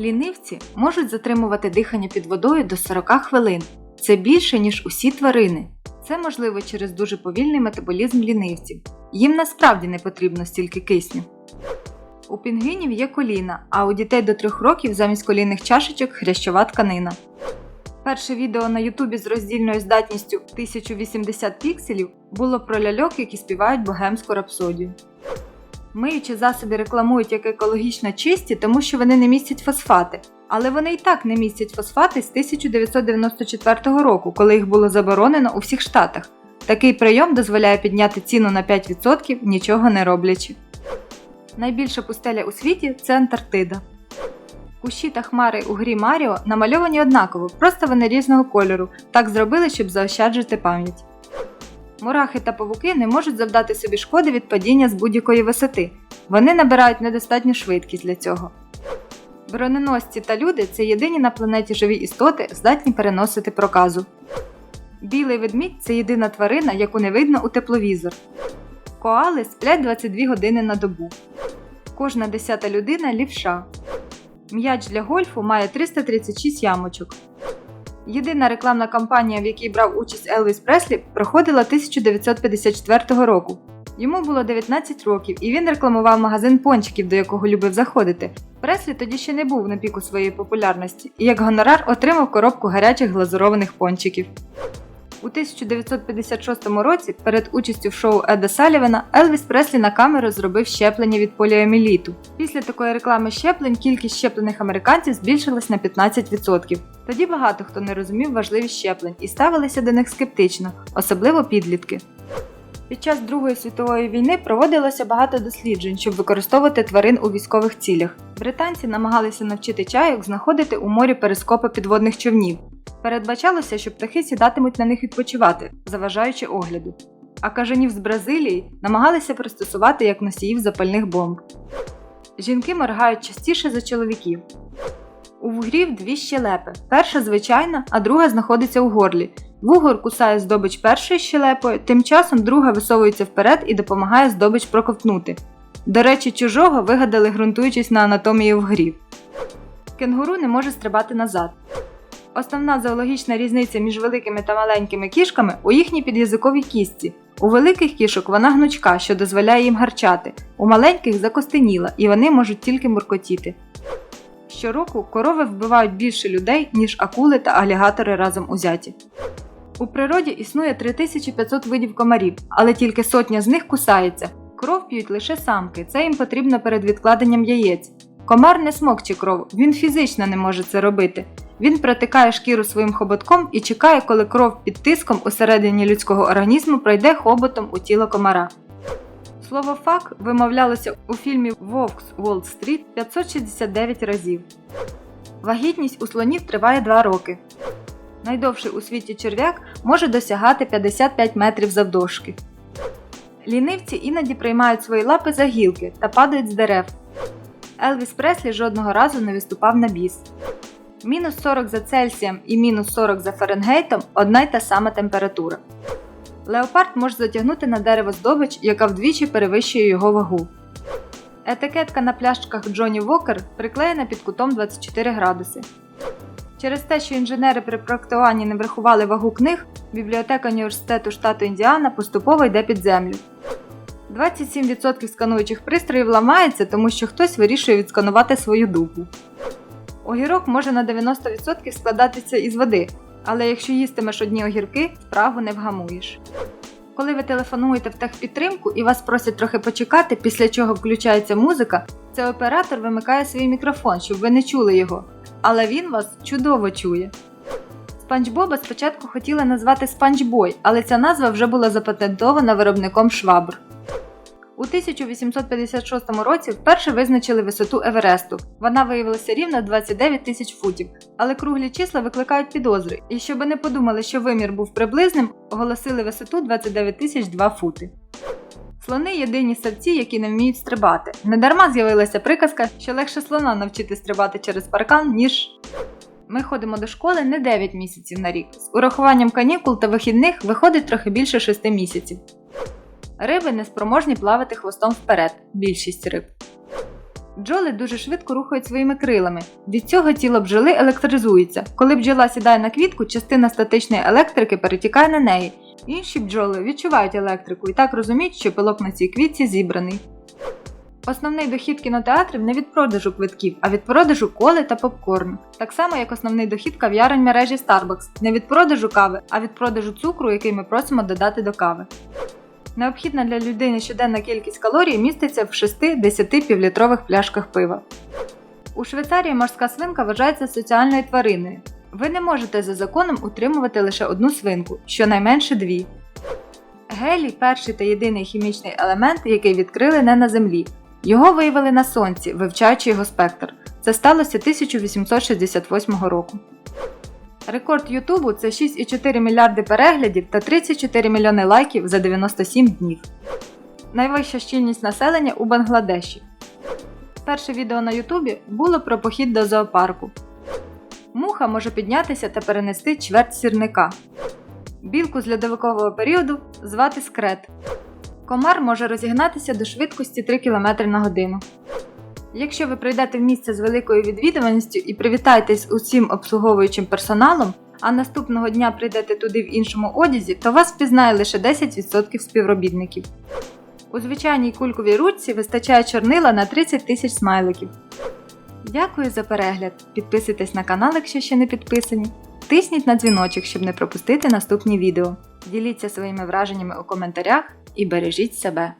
Лінивці можуть затримувати дихання під водою до 40 хвилин. Це більше, ніж усі тварини. Це можливо через дуже повільний метаболізм лінивців. Їм насправді не потрібно стільки кисню. У пінгвінів є коліна, а у дітей до 3 років замість колінних чашечок хрящова тканина. Перше відео на Ютубі з роздільною здатністю 1080 пікселів було про ляльок, які співають богемську рапсодію. Миючі засоби рекламують як екологічно чисті, тому що вони не містять фосфати. Але вони і так не містять фосфати з 1994 року, коли їх було заборонено у всіх штатах. Такий прийом дозволяє підняти ціну на 5%, нічого не роблячи. Найбільша пустеля у світі це Антарктида. Кущі та хмари у грі Маріо намальовані однаково, просто вони різного кольору. Так зробили, щоб заощаджити пам'ять. Мурахи та павуки не можуть завдати собі шкоди від падіння з будь-якої висоти. Вони набирають недостатню швидкість для цього. Броненосці та люди це єдині на планеті живі істоти, здатні переносити проказу. Білий ведмідь це єдина тварина, яку не видно у тепловізор. Коали сплять 22 години на добу. Кожна десята людина лівша. М'яч для гольфу має 336 ямочок. Єдина рекламна кампанія, в якій брав участь Елвіс Преслі, проходила 1954 року. Йому було 19 років, і він рекламував магазин пончиків, до якого любив заходити. Преслі тоді ще не був на піку своєї популярності, і як гонорар отримав коробку гарячих глазурованих пончиків. У 1956 році, перед участю в шоу Еда Салівена, Елвіс Преслі на камеру зробив щеплення від поліоміліту. Після такої реклами щеплень кількість щеплених американців збільшилась на 15%. Тоді багато хто не розумів важливість щеплень і ставилися до них скептично, особливо підлітки. Під час Другої світової війни проводилося багато досліджень, щоб використовувати тварин у військових цілях. Британці намагалися навчити чайок знаходити у морі перископи підводних човнів. Передбачалося, що птахи сідатимуть на них відпочивати, заважаючи огляду. А кажанів з Бразилії намагалися пристосувати як носіїв запальних бомб. Жінки моргають частіше за чоловіків. У вугрів дві щелепи. Перша звичайна, а друга знаходиться у горлі. Вугор кусає здобич першою щелепою, тим часом друга висовується вперед і допомагає здобич проковтнути. До речі, чужого вигадали, ґрунтуючись на анатомії вгрів. Кенгуру не може стрибати назад. Основна зоологічна різниця між великими та маленькими кішками у їхній під'язиковій кістці. У великих кішок вона гнучка, що дозволяє їм гарчати, у маленьких закостеніла, і вони можуть тільки муркотіти. Щороку корови вбивають більше людей, ніж акули та алігатори разом узяті. У природі існує 3500 видів комарів, але тільки сотня з них кусається. Кров п'ють лише самки, це їм потрібно перед відкладенням яєць. Комар не смокче кров, він фізично не може це робити. Він протикає шкіру своїм хоботком і чекає, коли кров під тиском усередині людського організму пройде хоботом у тіло комара. Слово фак вимовлялося у фільмі Вовк з Уолл-стріт 569 разів. Вагітність у слонів триває 2 роки. Найдовший у світі черв'як може досягати 55 метрів завдовжки. Лінивці іноді приймають свої лапи за гілки та падають з дерев. Елвіс Преслі жодного разу не виступав на біс. Мінус 40 за Цельсієм і мінус 40 за Фаренгейтом одна й та сама температура. Леопард може затягнути на дерево здобич, яка вдвічі перевищує його вагу. Етикетка на пляшках Джоні Вокер приклеєна під кутом 24 градуси. Через те, що інженери при проектуванні не врахували вагу книг, бібліотека університету штату Індіана поступово йде під землю. 27% скануючих пристроїв ламається, тому що хтось вирішує відсканувати свою дупу. Огірок може на 90% складатися із води, але якщо їстимеш одні огірки, справу не вгамуєш. Коли ви телефонуєте в техпідтримку і вас просять трохи почекати, після чого включається музика, цей оператор вимикає свій мікрофон, щоб ви не чули його. Але він вас чудово чує. Спанч Боба спочатку хотіли назвати Спанчбой, але ця назва вже була запатентована виробником швабр. У 1856 році вперше визначили висоту Евересту. Вона виявилася рівно 29 тисяч футів, але круглі числа викликають підозри, і щоб не подумали, що вимір був приблизним, оголосили висоту 29 тисяч 2 фути. Слони єдині савці, які не вміють стрибати. Недарма з'явилася приказка, що легше слона навчити стрибати через паркан, ніж. Ми ходимо до школи не 9 місяців на рік. З урахуванням канікул та вихідних виходить трохи більше 6 місяців. Риби неспроможні плавати хвостом вперед, більшість риб. Бджоли дуже швидко рухають своїми крилами. Від цього тіло бджоли електризується. Коли бджола сідає на квітку, частина статичної електрики перетікає на неї. Інші бджоли відчувають електрику і так розуміють, що пилок на цій квітці зібраний. Основний дохід кінотеатрів не від продажу квитків, а від продажу коли та попкорну. Так само, як основний дохід кав'ярень мережі Starbucks не від продажу кави, а від продажу цукру, який ми просимо додати до кави. Необхідна для людини щоденна кількість калорій міститься в 6-10 півлітрових пляшках пива. У Швейцарії морська свинка вважається соціальною твариною. Ви не можете за законом утримувати лише одну свинку, щонайменше дві. Гелій перший та єдиний хімічний елемент, який відкрили не на землі. Його виявили на сонці, вивчаючи його спектр. Це сталося 1868 року. Рекорд Ютубу це 6,4 мільярди переглядів та 34 мільйони лайків за 97 днів. Найвища щільність населення у Бангладеші. Перше відео на Ютубі було про похід до зоопарку. Муха може піднятися та перенести чверть сірника. Білку з льодовикового періоду звати скрет. Комар може розігнатися до швидкості 3 км на годину. Якщо ви прийдете в місце з великою відвідуваністю і привітаєтесь усім обслуговуючим персоналом, а наступного дня прийдете туди в іншому одязі, то вас впізнає лише 10% співробітників. У звичайній кульковій ручці вистачає чорнила на 30 тисяч смайликів. Дякую за перегляд! Підписуйтесь на канал, якщо ще не підписані. Тисніть на дзвіночок, щоб не пропустити наступні відео. Діліться своїми враженнями у коментарях і бережіть себе.